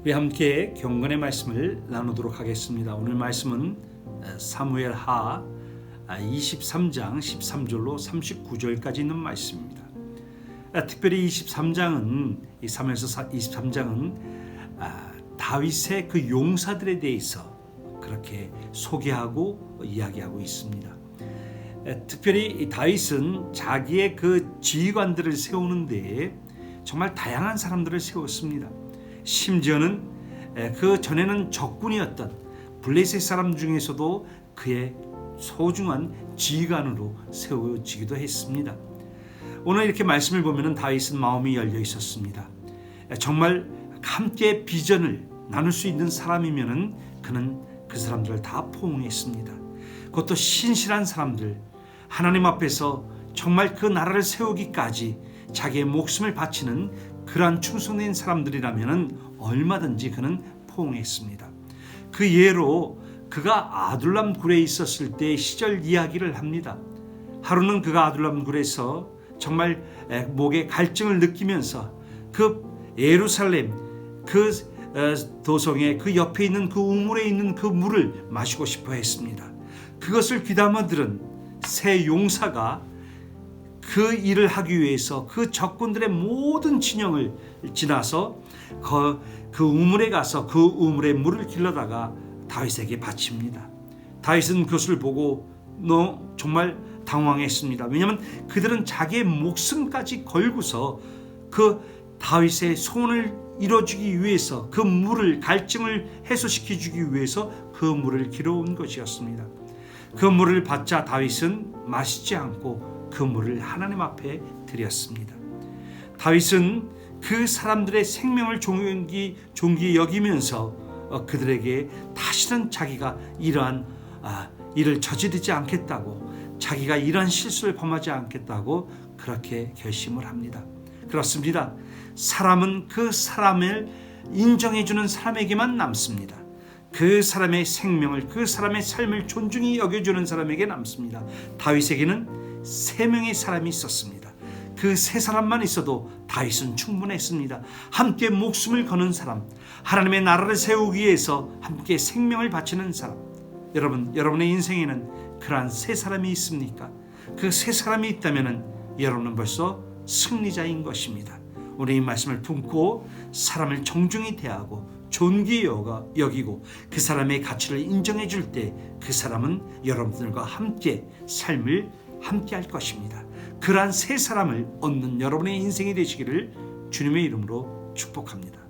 우리 함께 경건의 말씀을 나누도록 하겠습니다. 오늘 말씀은 사무엘 하 23장 13절로 39절까지 있는 말씀입니다. 특별히 23장은 이 사무엘서 23장은 아, 다윗의 그 용사들에 대해서 그렇게 소개하고 이야기하고 있습니다. 특별히 이 다윗은 자기의 그 지휘관들을 세우는데 정말 다양한 사람들을 세웠습니다. 심지어는 그 전에는 적군이었던 블레셋 사람 중에서도 그의 소중한 지휘관으로 세워지기도 했습니다. 오늘 이렇게 말씀을 보면 다윗은 마음이 열려 있었습니다. 정말 함께 비전을 나눌 수 있는 사람이면은 그는 그 사람들을 다 포옹했습니다. 그것도 신실한 사람들, 하나님 앞에서 정말 그 나라를 세우기까지 자기의 목숨을 바치는 그러한 충성된 사람들이라면 얼마든지 그는 포옹했습니다. 그 예로 그가 아둘람 굴에 있었을 때 시절 이야기를 합니다. 하루는 그가 아둘람 굴에서 정말 목에 갈증을 느끼면서 그 예루살렘 그 도성의 그 옆에 있는 그 우물에 있는 그 물을 마시고 싶어 했습니다. 그것을 귀담아 들은 새 용사가 그 일을 하기 위해서 그 적군들의 모든 진영을 지나서 그, 그 우물에 가서 그 우물에 물을 길러다가 다윗에게 바칩니다. 다윗은 그것을 보고 너 정말 당황했습니다. 왜냐하면 그들은 자기의 목숨까지 걸고서 그 다윗의 소원을 이뤄주기 위해서 그 물을 갈증을 해소시켜 주기 위해서 그 물을 길어온 것이었습니다. 그 물을 받자 다윗은 마시지 않고 그 물을 하나님 앞에 드렸습니다. 다윗은 그 사람들의 생명을 존귀, 존귀 여기면서 어, 그들에게 다시는 자기가 이러한 아, 일을 저지르지 않겠다고 자기가 이러한 실수를 범하지 않겠다고 그렇게 결심을 합니다. 그렇습니다. 사람은 그 사람을 인정해주는 사람에게만 남습니다. 그 사람의 생명을 그 사람의 삶을 존중히 여겨주는 사람에게 남습니다. 다윗에게는 세 명의 사람이 있었습니다. 그 세 사람만 있어도 다윗은 충분했습니다. 함께 목숨을 거는 사람, 하나님의 나라를 세우기 위해서 함께 생명을 바치는 사람. 여러분, 여러분의 인생에는 그러한 세 사람이 있습니까? 그 세 사람이 있다면은 여러분은 벌써 승리자인 것입니다. 오늘 이 말씀을 품고 사람을 정중히 대하고 존귀 여기고 그 사람의 가치를 인정해 줄 때 그 사람은 여러분들과 함께 삶을 함께 할 것입니다. 그러한 세 사람을 얻는 여러분의 인생이 되시기를 주님의 이름으로 축복합니다.